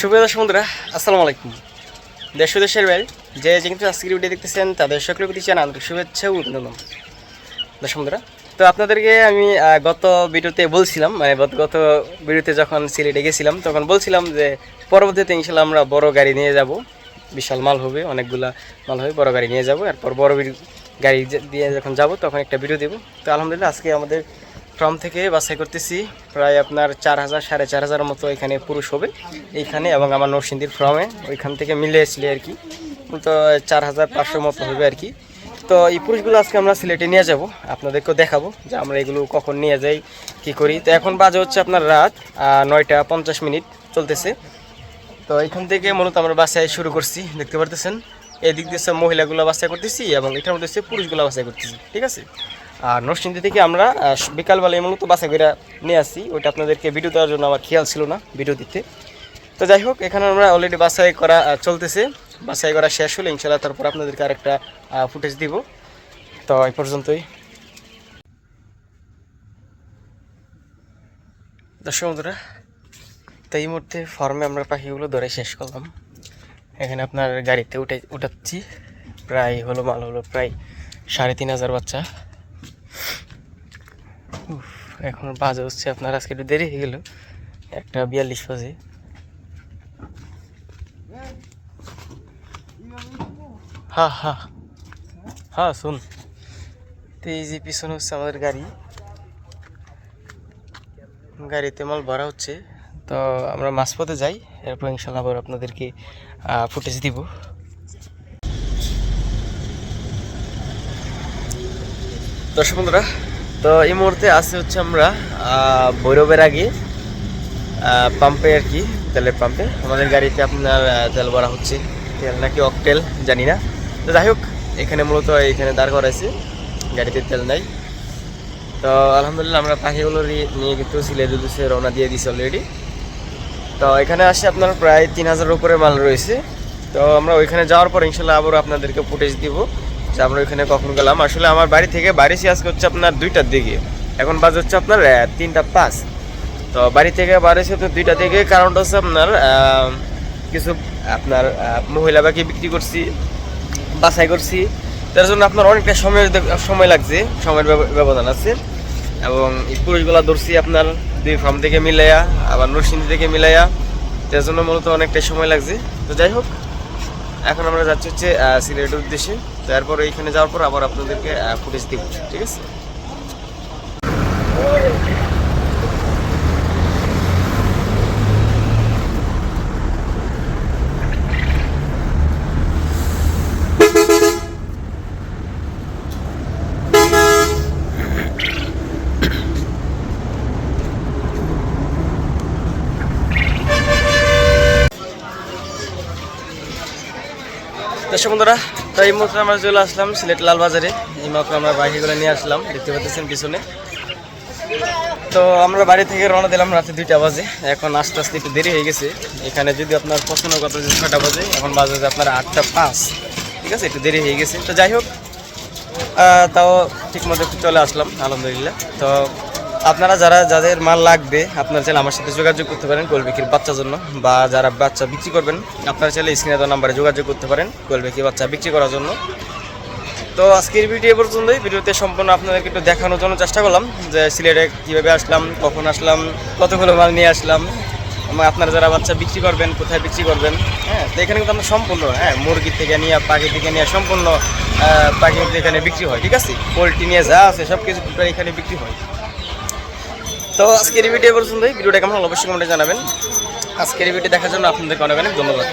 সুপ্রিয় দর্শক বন্ধুরা, আসসালামু আলাইকুম। দেশ দেশের বাইরে যে যে কিন্তু আজকের ভিডিও দেখতেছেন, তাদের সকলের প্রতি জানা আন্তরিক শুভেচ্ছা ও অভিনন্দন। দর্শক বন্ধুরা, তো আপনাদেরকে আমি গত ভিডিওতে বলছিলাম মানে গত ভিডিওতে যখন সিলেটে গেছিলাম, তখন বলছিলাম যে পরবর্তীতে ইনশাল্লাহ আমরা বড় গাড়ি নিয়ে যাব। বিশাল মাল হবে, অনেকগুলা মাল হবে, বড় গাড়ি নিয়ে যাব। এরপর বড় গাড়ি দিয়ে যখন যাব, তখন একটা ভিডিও দেবো। তো আলহামদুলিল্লাহ, আজকে আমাদের ফ্রম থেকে বাছাই করতেছি। প্রায় আপনার চার হাজার, সাড়ে চার হাজার মতো এখানে পুরুষ হবে। এইখানে এবং আমার নরসিংদীর ফ্রমে। ওইখান থেকে মিলে এসলে আর কি। তো চার হাজার পাঁচশো মতো হবে আর কি। তো এই পুরুষগুলো আজকে আমরা সিলেটে নিয়ে যাব। আপনাদেরকেও দেখাবো যে আমরা এগুলো কখন নিয়ে যাই, কি করি। তো এখন বাজে হচ্ছে আপনার রাত নয়টা পঞ্চাশ মিনিট চলতেছে। তো এখান থেকে মূলত আমরা বাসায় শুরু করছি, দেখতে পারতেছেন। এদিক দিয়ে সব মহিলাগুলো বাসায় করতেছি এবং এটার মধ্যে পুরুষগুলো বাসায় করতেছি। ঠিক আছে? আর নরসিংদী থেকে আমরা বিকালবেলায় মূলত বাসায় করে নিয়ে আসি ওইটা আপনাদেরকে ভিডিও দেওয়ার জন্য আমার খেয়াল ছিল না ভিডিও দিতে। তো যাই হোক, এখানে আমরা অলরেডি বাছাই করা চলতেছে। বাছাই করা শেষ হলে ইনশাল্লাহ তারপর আপনাদেরকে আরেকটা ফুটেজ দিব। তো এই পর্যন্তই। দর্শক বন্ধুরা, তো এই মুহূর্তে ফর্মে আমরা পাখিগুলো ধরে শেষ করলাম। এখানে আপনার গাড়িতে উঠে, উঠাচ্ছি। প্রায় হলো, মাল হলো প্রায় সাড়ে তিন হাজার বাচ্চা। এখন বাজে হচ্ছে, আপনার আজকে একটু দেরি হয়ে গেল। একটা বিয়াল্লিশ বাজে। হ্যাঁ হ্যাঁ হ্যাঁ শুন। তো এই যে পিছনে হচ্ছে আমাদের গাড়ি। গাড়িতে মাল ভরা হচ্ছে। তো আমরা মাঝপথে যাই, এরপর ইনশাল্লাহ আবার আপনাদেরকে ফুটেজ দিব। দর্শক বন্ধুরা তো এই মুহূর্তে আছে হচ্ছে আমরা ভৈরবের আগে পাম্পে আর কি, তেলের পাম্পে আমাদের গাড়িতে আপনার তেল ভরা হচ্ছে। তেল নাকি অকটেল জানি না। তো যাই হোক, এখানে মূলত এখানে দাঁড় করাইছে। গাড়িতে তেল নাই। তো আলহামদুলিল্লাহ আমরা পাখিগুলো নিয়ে কিন্তু সিলেট উদ্দেশ্যে রওনা দিয়ে দিছি অলরেডি তো এখানে আসে আপনার প্রায় তিন হাজার উপরে মাল রয়েছে। তো আমরা ওইখানে যাওয়ার পর ইনশাল্লাহ আবার আপনাদেরকে ফুটেজ দিব। যে আমরা ওইখানে কখন গেলাম? আসলে আমার বাড়ি থেকে বাড়িছি আজকে হচ্ছে আপনার দুইটার দিকে। এখন বাজে হচ্ছে আপনার তিনটা পাঁচ। তো বাড়ি থেকে বাড়িছি আপনার দুইটা থেকে কারণটা হচ্ছে আপনার কিছু আপনার মহিলা বাকি বিক্রি করছি, বাছাই করছি। তার জন্য আপনার অনেকটা সময় সময় লাগছে, সময়ের ব্যবধান আছে। এবং পুরুষগুলা ধরছি আপনার দুই ফার্ম থেকে মিলাইয়া, আবার নরসিংদী থেকে মিলাইয়া। তার জন্য মূলত অনেকটা সময় লাগছে। তো যাই হোক। এখন আমরা যাচ্ছি হচ্ছে সিলেটের উদ্দেশ্যে। তারপর এইখানে যাওয়ার পর আবার আপনাদেরকে ফুটেজ দিব, ঠিক আছে? দর্শক বন্ধুরা, তো এই মুহূর্তে আমরা চলে আসলাম সিলেট লালবাজারে। এই মাত্র আমরা বাইকগুলো নিয়ে আসলাম, দেখতে পাচ্ছেন পিছনে। তো আমরা বাড়ি থেকে রওনা দিলাম রাতে দুইটা বাজে, এখন আস্তে আস্তে একটু দেরি হয়ে গেছে। এখানে যদি আপনার পছন্দ কথা যে ছটা বাজে, এখন বাজে যে আপনার আটটা পাঁচ। ঠিক আছে, একটু দেরি হয়ে গেছে। তো যাই হোক তাও ঠিক মতো চলে আসলাম, আলহামদুলিল্লাহ। তো আপনারা যারা, যাদের মাল লাগবে, আপনারা চাইলে আমার সাথে যোগাযোগ করতে পারেন কোল বিক্রির বাচ্চার জন্য। বা যারা বাচ্চা বিক্রি করবেন, আপনারা চাইলে স্ক্রিনে দেওয়া নাম্বারে যোগাযোগ করতে পারেন কোল বিক্রি বাচ্চা বিক্রি করার জন্য। তো আজকের ভিডিও পর্যন্তই। ভিডিওতে সম্পূর্ণ আপনাদেরকে একটু দেখানোর জন্য চেষ্টা করলাম যে সিলেটে কীভাবে আসলাম, কখন আসলাম, কতগুলো মাল নিয়ে আসলাম। আপনারা যারা বাচ্চা বিক্রি করবেন, কোথায় বিক্রি করবেন হ্যাঁ তো এখানে কিন্তু আমরা সম্পূর্ণ হ্যাঁ মুরগি থেকে নিয়ে, পাখি থেকে নিয়ে সম্পূর্ণ পাখি এখানে বিক্রি হয়, ঠিক আছে? পোলট্রি নিয়ে যা আছে সব কিছু এখানে বিক্রি হয়। তো আজকের ভিডিও পর্যন্ত ভিডিওটা কেমন অবশ্যই কমেন্টে জানাবেন। আজকের ভিডিও দেখার জন্য আপনাদেরকে অনেক অনেক ধন্যবাদ।